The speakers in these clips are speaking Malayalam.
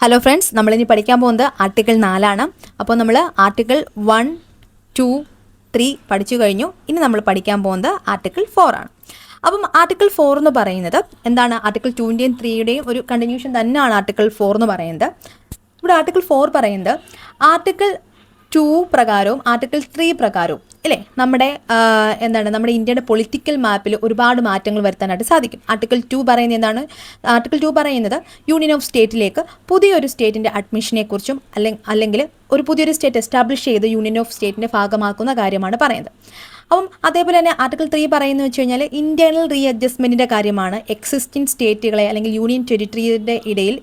ഹലോ ഫ്രണ്ട്സ് നമ്മളിനി പഠിക്കാൻ പോകുന്നത് ആർട്ടിക്കിൾ നാലാണ്. അപ്പോൾ നമ്മൾ ആർട്ടിക്കിൾ വൺ ടു ത്രീ പഠിച്ചു കഴിഞ്ഞു. ഇനി നമ്മൾ പഠിക്കാൻ പോകുന്നത് ആർട്ടിക്കിൾ ഫോർ ആണ്. അപ്പം ആർട്ടിക്കിൾ ഫോർ എന്ന് പറയുന്നത് എന്താണ്? ആർട്ടിക്കിൾ ടുവിന്റെയും ത്രീയുടെയും ഒരു കണ്ടിന്യൂഷൻ തന്നെയാണ് ആർട്ടിക്കിൾ ഫോർ എന്ന് പറയുന്നത്. ഇവിടെ ആർട്ടിക്കിൾ ഫോർ പറയുന്നത് ആർട്ടിക്കിൾ ടു പ്രകാരവും ആർട്ടിക്കിൾ ത്രീ പ്രകാരവും അല്ലേ നമ്മുടെ എന്താണ് നമ്മുടെ ഇന്ത്യയുടെ പൊളിറ്റിക്കൽ മാപ്പിൽ ഒരുപാട് മാറ്റങ്ങൾ വരുത്താനായിട്ട് സാധിക്കും. ആർട്ടിക്കിൾ ടു പറയുന്നത് എന്താണ്? ആർട്ടിക്കിൾ ടു പറയുന്നത് യൂണിയൻ ഓഫ് സ്റ്റേറ്റിലേക്ക് പുതിയൊരു സ്റ്റേറ്റിന്റെ അഡ്മിഷനെ കുറിച്ചും അല്ലെങ്കിൽ അല്ലെങ്കിൽ ഒരു പുതിയൊരു സ്റ്റേറ്റ് എസ്റ്റാബ്ലിഷ് ചെയ്ത് യൂണിയൻ ഓഫ് സ്റ്റേറ്റിന്റെ ഭാഗമാക്കുന്ന കാര്യമാണ് പറയുന്നത്. അപ്പം അതേപോലെ തന്നെ ആർട്ടിക്കിൾ ത്രീ പറയുന്നത് വെച്ച് കഴിഞ്ഞാൽ ഇന്റേണൽ റീ അഡ്ജസ്റ്റ്മെന്റിന്റെ കാര്യമാണ് എക്സിസ്റ്റിംഗ് സ്റ്റേറ്റുകളെ അല്ലെങ്കിൽ യൂണിയൻ ടെറിട്ടറിയുടെ ഇടയിൽ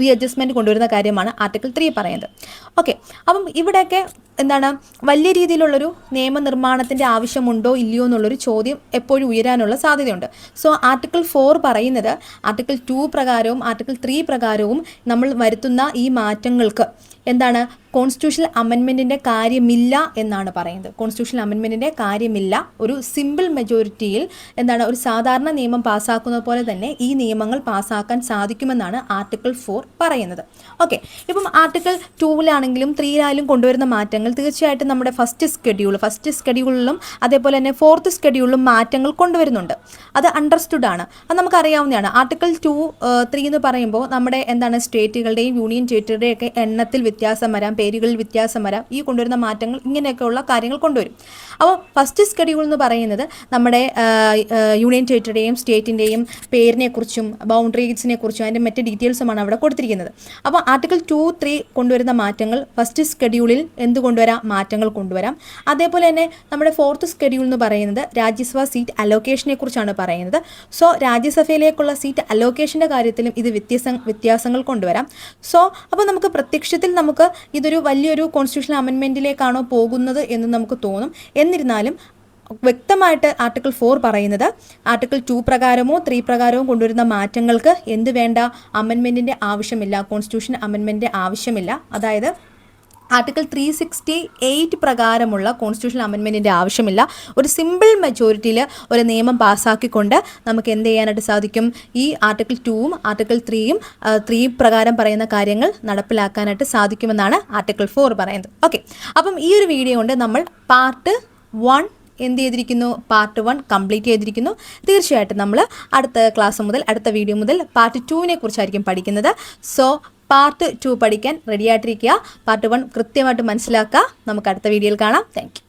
റീ അഡ്ജസ്റ്റ്മെന്റ് കൊണ്ടുവരുന്ന കാര്യമാണ് ആർട്ടിക്കിൾ ത്രീ പറയുന്നത്. ഓക്കെ അപ്പം ഇവിടെയൊക്കെ എന്താണ്? വലിയ രീതിയിലുള്ളൊരു നിയമനിർമ്മാണത്തിന്റെ ആവശ്യമുണ്ടോ ഇല്ലയോ എന്നുള്ളൊരു ചോദ്യം എപ്പോഴും ഉയരാനുള്ള സാധ്യതയുണ്ട്. സോ ആർട്ടിക്കിൾ ഫോർ പറയുന്നത് ആർട്ടിക്കിൾ ടു പ്രകാരവും ആർട്ടിക്കിൾ ത്രീ പ്രകാരവും നമ്മൾ വരുത്തുന്ന ഈ മാറ്റങ്ങൾക്ക് എന്താണ് കോൺസ്റ്റിറ്റ്യൂഷണൽ അമെൻമെന്റിന്റെ കാര്യമില്ല എന്നാണ് പറയുന്നത്. കോൺസ്റ്റിറ്റ്യൂഷണൽ അമെൻമെന്റിന്റെ കാര്യമില്ല. ഒരു സിമ്പിൾ മെജോറിറ്റിയിൽ എന്താണ് ഒരു സാധാരണ നിയമം പാസ്സാക്കുന്നത് പോലെ തന്നെ ഈ നിയമങ്ങൾ പാസ്സാക്കാൻ സാധിക്കുമെന്നാണ് ആർട്ടിക്കിൾ ഫോർ പറയുന്നത്. ഓക്കെ ഇപ്പം ആർട്ടിക്കിൾ ടൂവിലാണെങ്കിലും ത്രീയിലായാലും കൊണ്ടുവരുന്ന മാറ്റങ്ങൾ തീർച്ചയായിട്ടും നമ്മുടെ ഫസ്റ്റ് സ്കെഡ്യൂൾ ഫസ്റ്റ് സ്കെഡ്യൂളിലും അതേപോലെ തന്നെ ഫോർത്ത് സ്കെഡ്യൂളിലും മാറ്റങ്ങൾ കൊണ്ടുവരുന്നുണ്ട്. അത് അണ്ടർസ്റ്റുഡ് ആണ്. അത് നമുക്കറിയാവുന്നതാണ്. ആർട്ടിക്കിൾ ടു ത്രീ എന്ന് പറയുമ്പോൾ നമ്മുടെ എന്താണ് സ്റ്റേറ്റുകളുടെയും യൂണിയൻ ടെറിട്ടറിയുടെയും ഒക്കെ എണ്ണത്തിൽ വ്യത്യാസം വരാം പേരുകളിൽ വ്യത്യാസം വരാം. ഈ കൊണ്ടുവരുന്ന മാറ്റങ്ങൾ ഇങ്ങനെയൊക്കെയുള്ള കാര്യങ്ങൾ കൊണ്ടുവരും. അപ്പോൾ ഫസ്റ്റ് സ്കെഡ്യൂൾ എന്ന് പറയുന്നത് നമ്മുടെ യൂണിയൻ ടെറിട്ടറിയുടെയും സ്റ്റേറ്റിന്റെയും പേരിനെ കുറിച്ചും ബൗണ്ടറീസിനെ കുറിച്ചും അതിന്റെ മറ്റ് ഡീറ്റെയിൽസുമാണ് അവിടെ കൊടുത്തിരിക്കുന്നത്. അപ്പോൾ ആർട്ടിക്കിൾ ടു ത്രീ കൊണ്ടുവരുന്ന മാറ്റങ്ങൾ ഫസ്റ്റ് സ്കെഡ്യൂളിൽ എന്ത് കൊണ്ടുവരാം മാറ്റങ്ങൾ കൊണ്ടുവരാം. അതേപോലെ തന്നെ നമ്മുടെ ഫോർത്ത് സ്കെഡ്യൂൾ എന്ന് പറയുന്നത് രാജ്യസഭാ സീറ്റ് അലോക്കേഷനെ കുറിച്ചാണ് പറയുന്നത്. സോ രാജ്യസഭയിലേക്കുള്ള സീറ്റ് അലോക്കേഷന്റെ കാര്യത്തിലും ഇത് വ്യത്യാസ വ്യത്യാസങ്ങൾ കൊണ്ടുവരാം. സോ അപ്പോൾ നമുക്ക് പ്രത്യക്ഷത്തിൽ നമുക്ക് ഇതൊരു വലിയൊരു കോൺസ്റ്റിറ്റ്യൂഷണൽ അമെൻമെന്റിലേക്കാണോ പോകുന്നത് എന്ന് നമുക്ക് തോന്നും. എന്നിരുന്നാലും വ്യക്തമായിട്ട് ആർട്ടിക്കിൾ ഫോർ പറയുന്നത് ആർട്ടിക്കിൾ ടു പ്രകാരമോ ത്രീ പ്രകാരമോ കൊണ്ടുവരുന്ന മാറ്റങ്ങൾക്ക് എന്ത് വേണ്ട? അമെൻമെന്റിന്റെ ആവശ്യമില്ല കോൺസ്റ്റിറ്റ്യൂഷൻ അമെൻമെന്റിന്റെ ആവശ്യമില്ല. അതായത് ആർട്ടിക്കിൾ ത്രീ സിക്സ്റ്റി എയ്റ്റ് പ്രകാരമുള്ള കോൺസ്റ്റിറ്റ്യൂഷൻ അമെൻമെന്റിന്റെ ആവശ്യമില്ല. ഒരു സിമ്പിൾ മെജോറിറ്റിയിൽ ഒരു നിയമം പാസ്സാക്കിക്കൊണ്ട് നമുക്ക് എന്ത് ചെയ്യാനായിട്ട് സാധിക്കും? ഈ ആർട്ടിക്കിൾ ടൂവും ആർട്ടിക്കിൾ ത്രീയും ത്രീ പ്രകാരം പറയുന്ന കാര്യങ്ങൾ നടപ്പിലാക്കാനായിട്ട് സാധിക്കുമെന്നാണ് ആർട്ടിക്കിൾ ഫോർ പറയുന്നത്. ഓക്കെ അപ്പം ഈ ഒരു വീഡിയോ കൊണ്ട് നമ്മൾ പാർട്ട് വൺ എന്ത് ചെയ്തിരിക്കുന്നു? പാർട്ട് വൺ കംപ്ലീറ്റ് ചെയ്തിരിക്കുന്നു. തീർച്ചയായിട്ടും നമ്മൾ അടുത്ത ക്ലാസ് മുതൽ അടുത്ത വീഡിയോ മുതൽ പാർട്ട് ടുവിനെ കുറിച്ചായിരിക്കും പഠിക്കുന്നത്. സോ പാർട്ട് ടു പഠിക്കാൻ റെഡിയായിട്ടിരിക്കുക പാർട്ട് വൺ കൃത്യമായിട്ട് മനസ്സിലാക്കുക. നമുക്ക് അടുത്ത വീഡിയോയിൽ കാണാം. താങ്ക്